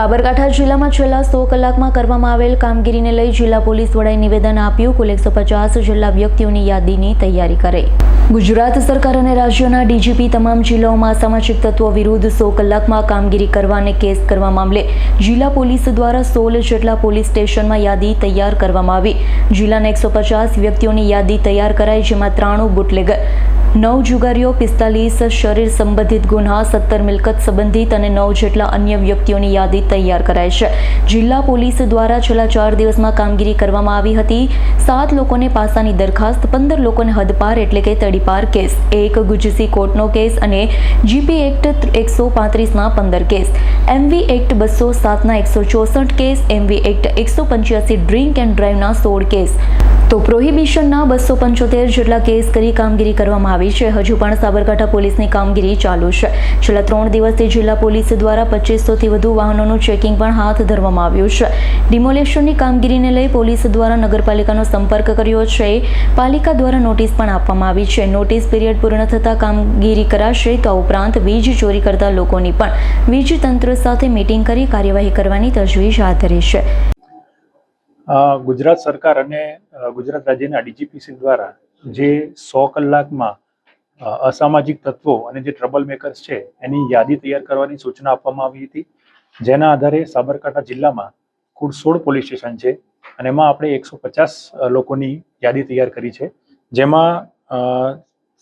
સાબરકાંઠા જિલ્લામાં છેલ્લા સો કલાકમાં કરવામાં આવેલ કામગીરીને લઈ જિલ્લા પોલીસ વડાએ નિવેદન આપ્યું. કુલ એકસો પચાસ જેટલા વ્યક્તિઓની યાદીની તૈયારી કરે. ગુજરાત સરકાર અને રાજ્યોના ડીજીપી તમામ જિલ્લાઓમાં સામાજિક તત્વો વિરુદ્ધ સો કલાકમાં કામગીરી કરવા અને કેસ કરવા મામલે જિલ્લા પોલીસ દ્વારા સોળ જેટલા પોલીસ સ્ટેશનમાં યાદી તૈયાર કરવામાં આવી. જિલ્લાના એકસો પચાસ વ્યક્તિઓની યાદી તૈયાર કરાઈ, જેમાં ત્રાણું બુટલેગર નવ જુગારીઓ, પિસ્તાલીસ શરીર સંબંધિત ગુન્હા સત્તર મિલકત સંબંધિત અને નવ જેટલા અન્ય વ્યક્તિઓની યાદી તૈયાર કરાઈ છે. જિલ્લા પોલીસ દ્વારા છેલ્લા ચાર દિવસમાં કામગીરી કરવામાં આવી હતી. સાત લોકોને પાસાની દરખાસ્ત, પંદર લોકોને હદપાર એટલે કે તડીપાર કેસ, એક ગુજસી કોર્ટનો કેસ અને જીપી એક્ટ એકસો પાંત્રીસના પંદર કેસ. એમવી એક્ટ બસો સાતના એકસો ચોસઠ કેસ, એમવી એક્ટ એકસો પંચ્યાસી ડ્રિંક એન્ડ ડ્રાઈવના સોળ કેસ. તો પ્રોહિબિશનના બસો પંચોતેર જેટલા કેસ કરી કામગીરી કરવામાં આવી છે. હજુ પણ સાબરકાંઠા પોલીસની કામગીરી ચાલુ છે. છેલ્લા ત્રણ દિવસથી જિલ્લા પોલીસ દ્વારા પચીસોથી વધુ વાહનોનું ચેકિંગ પણ હાથ ધરવામાં આવ્યું છે. ડિમોલેશનની કામગીરીને લઈ પોલીસ દ્વારા નગરપાલિકાનો સંપર્ક કર્યો છે. પાલિકા દ્વારા નોટિસ પણ આપવામાં આવી છે. નોટિસ પીરિયડ પૂર્ણ થતાં કામગીરી કરાશે તો ઉપરાંત વીજ ચોરી કરતા લોકોની પણ વીજ તંત્ર સાથે મીટિંગ કરી કાર્યવાહી કરવાની તજવીજ હાથ ધરી છે. ગુજરાત સરકાર અને ગુજરાત રાજ્યના ડીજીપીસી દ્વારા જે સો કલાકમાં અસામાજિક તત્વો અને જે ટ્રબલ મેકર્સ છે, એની યાદી તૈયાર કરવાની સૂચના આપવામાં આવી હતી. જેના આધારે સાબરકાંઠા જિલ્લામાં કુલ સોળ પોલીસ સ્ટેશન છે અને એમાં આપણે એકસો પચાસ લોકોની યાદી તૈયાર કરી છે. જેમાં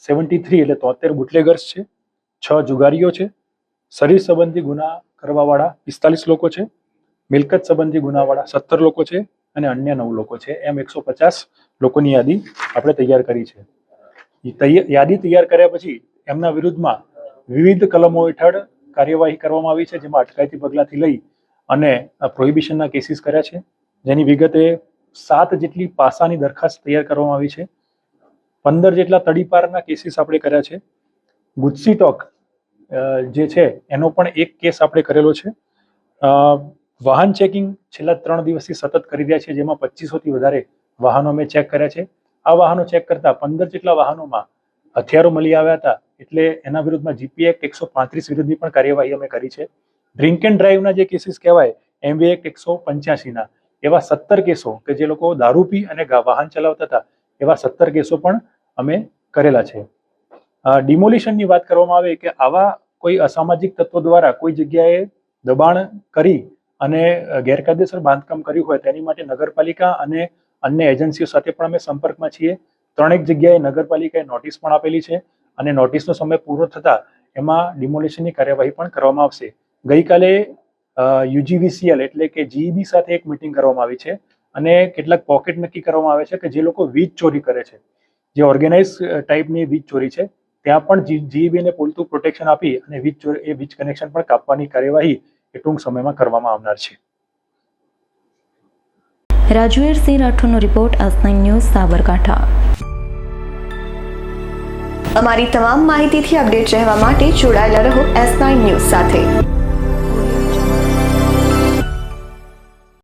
સેવન્ટી થ્રી એટલે તોતેર બુટલેગર્સ છે, છ જુગારીઓ છે, શરીર સંબંધી ગુના કરવાવાળા પિસ્તાલીસ લોકો છે, મિલકત સંબંધી ગુનાવાળા સત્તર લોકો છે અને અન્ય નવ લોકો છે. એમ એકસો પચાસ લોકોની યાદી આપણે તૈયાર કરી છે. યાદી તૈયાર કર્યા પછી એમના વિરુદ્ધમાં વિવિધ કલમો હેઠળ કાર્યવાહી કરવામાં આવી છે, જેમાં અટકાયતી પગલાંથી લઈ અને પ્રોહિબિશનના કેસીસ કર્યા છે. જેની વિગતે સાત જેટલી પાસાની દરખાસ્ત તૈયાર કરવામાં આવી છે. પંદર જેટલા તડીપારના કેસીસ આપણે કર્યા છે. ગુજસી ટોક જે છે, એનો પણ એક કેસ આપણે કરેલો છે. વાહન ચેકિંગ છેલ્લા ત્રણ દિવસથી સતત કરી રહ્યા છે, જેમાં પચીસોથી વધારે વાહનો અમે ચેક કર્યા છે. આ વાહનો ચેક કરતા પંદર જેટલા વાહનોમાં હથિયારો મળી આવ્યા હતા, એટલે એના વિરુદ્ધમાં જીપી એક્ટ એકસો પાંત્રીસ વિરુદ્ધની પણ કાર્યવાહી અમે કરી છે. ડ્રિંક એન્ડ ડ્રાઈવના જે કેસીસ કહેવાય એમવી એક્ટ એકસો પંચ્યાસીના, એવા સત્તર કેસો કે જે લોકો દારૂ પી અને વાહન ચલાવતા હતા, એવા સત્તર કેસો પણ અમે કરેલા છે. ડિમોલિશનની વાત કરવામાં આવે કે આવા કોઈ અસામાજિક તત્વો દ્વારા કોઈ જગ્યાએ દબાણ કરી અને ગેરકાયદેસર બાંધકામ કર્યું હોય તેની માટે નગરપાલિકા અને અન્ય એજન્સીઓ સાથે પણ અમે સંપર્કમાં છીએ. ત્રણેક જગ્યાએ નગરપાલિકાએ નોટિસ પણ આપેલી છે અને નોટિસનો સમય પૂરો થતાં એમાં ડિમોલિશનની કાર્યવાહી પણ કરવામાં આવશે. ગઈકાલે યુજીવીસીએલ એટલે કે જીઈબી સાથે એક મિટિંગ કરવામાં આવી છે અને કેટલાક પોકેટ નક્કી કરવામાં આવે છે કે જે લોકો વીજ ચોરી કરે છે. જે ઓર્ગેનાઇઝ ટાઈપની વીજ ચોરી છે. ત્યાં પણ જીઈબીને પૂરતું પ્રોટેક્શન આપી અને વીજ ચોરી, એ વીજ કનેક્શન પણ કાપવાની કાર્યવાહી એ ટૂંક સમયમાં કરવામાં આવનાર છે. રાજવીરસિંહ રાઠોડનો રિપોર્ટ આજ ન્યૂઝ, સાબરકાંઠા. અમારી તમામ માહિતીથી અપડેટ રહેવા માટે જોડાયેલા રહો એસ નાઇન ન્યૂઝ સાથે.